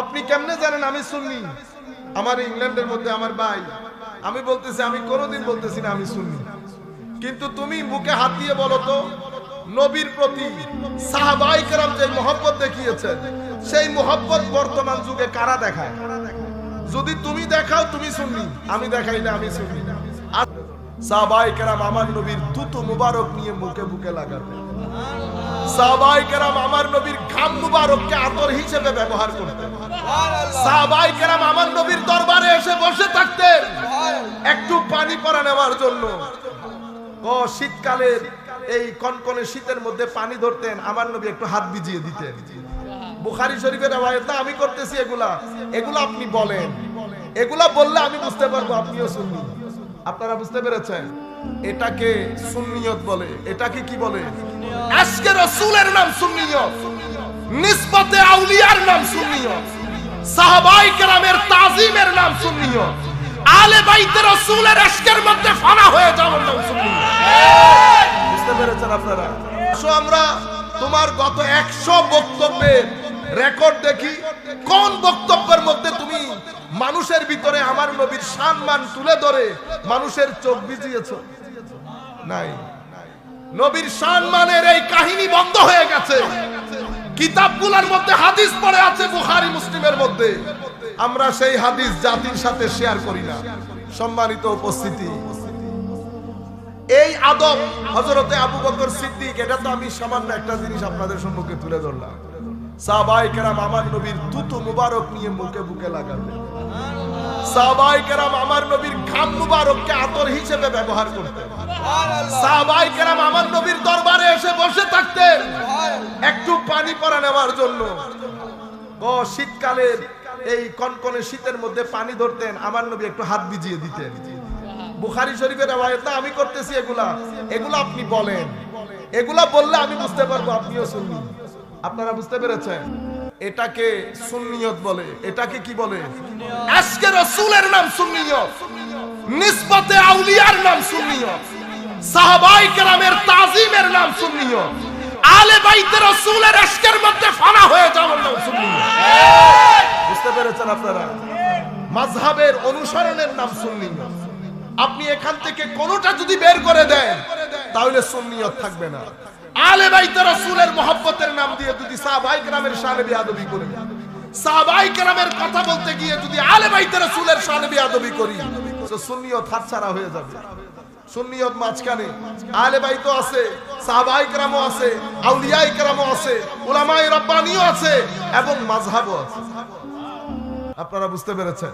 আপনি কেমনে জানেন আমি সুন্নি? আমার ইংল্যান্ডের মধ্যে আমার ভাই। আমি বলতেছি, আমি কোনোদিন বলতেছি না আমি সুন্নি। কিন্তু তুমি মুখে হাত দিয়ে বলো তো, নবীর প্রতি সাহাবাই যে মোহব্বত দেখিয়েছেন, সেই মোহব্বত বর্তমান যুগে কারা দেখায়? যদি তুমি দেখাও, তুমি শুনলি আমি দেখাইলে আমি শুনি আর সাহাবাই কেরাম আমার নবীর তুতু মুবারক নিয়ে মুখে বুকে লাগাবে। একটু পানি পরা নেওয়ার জন্য। ও শীতকালের এই কনকনে শীতের মধ্যে পানি ধরতেন, আমার নবী একটু হাত ভিজিয়ে দিতেন। বুখারি শরীফের না, আমি করতেছি এগুলা। এগুলা আপনি বলেন। এগুলা বললে আমি বুঝতে পারব, আপনিও শুননি আপনারা বুঝতে পেরেছেন? এটাকে সুন্নিয়ত বলে। এটাকে কি বলে? আজকে রসুলের নাম সুন্নিয়ত। নিসবতে আউলিয়ার নাম সুন্নিয়ত। সাহাবাই কেরামের তাজিমের নাম সুন্নিয়ত। আলে বাইতে রসুলের আজকের মধ্যে ফানা হয়ে যাওয়ার নাম সুন্নিয়ত। বুঝতে পেরেছেন আপনারা? আমরা তোমার গত একশো বক্তব্যের রেকর্ড দেখি। কোন বক্তব্যের মধ্যে মানুষের ভিতরে আমার নবীর সম্মান তুলে ধরে মানুষের চোখ ভিজিয়েছ। নাই। নবীর সম্মানের এই কাহিনী বন্ধ হয়ে গেছে। কিতাবগুলোর মধ্যে হাদিস পড়ে আছে, বুখারী, মুসলিমের মধ্যে। আমরা সেই হাদিস জাতির সাথে শেয়ার করি না। সম্মানিত উপস্থিতি। এই আদব হজরতে আবু বকর সিদ্দিক, এটা তো আমি সামান্য একটা জিনিস আপনাদের সম্মুখে তুলে ধরলাম। আমার নবীর তুতু মুবারক নিয়ে মুখে বুকে কেরাম আমার নবীর মুবারককে আতর হিসেবে ব্যবহার নবীর দরবারে এসে বসে থাকতেন। একটু পানি পরা নেওয়ার জন্য। শীতকালের এই কনকনে শীতের মধ্যে পানি ধরতেন, আমার নবী একটু হাত ভিজিয়ে দিতেন। বুখারি শরীফের রেওয়ায়ত, আমি করতেছি এগুলা। এগুলা আপনি বলেন। এগুলা বললে আমি বুঝতে পারব আপনিও শুননি আপনারা বুঝতে পেরেছেন? এটাকে সুন্নিয়ত বলে। এটাকে কি বলে? আজকে রসুলের নাম সুন্নিয়ত। নিসবতে আউলিয়ার নাম সুন্নিয়ত। সাহাবাই কেরামের তাজিমের নাম সুন্নিয়ত। আলে বাইতে রসুলের আজকের মধ্যে ফানা হয়ে যাওয়ার নাম সুন্নিয়ত। বুঝতে পেরেছেন আপনারা? মাযহাবের অনুসরণের নাম সুন্নিয়ত। আপনি এখান থেকে কোনোটা যদি বের করে দেন তাহলে সুন্নিয়ত থাকবে না। আলে বাইতে রাসূলের মহব্বতের নাম দিয়ে যদি সাহাবাই কেরামের শানে বিয়াদবি করি। সাহাবাই কেরামের কথা বলতে গিয়ে যদি আলে বাইতে রাসূলের শানে বিয়াদবি করি, তো সুন্নিয়ত হাতছাড়া হয়ে যাবে। সুন্নিয়ত মাঝখানে আলে বাইতো আছে, সাহাবাই কেরামও আছে, আউলিয়াই কেরামও আছে, উলামায়ে রাব্বানিও আছে, এবং মাযহাবও আছে। আপনারা বুঝতে পেরেছেন?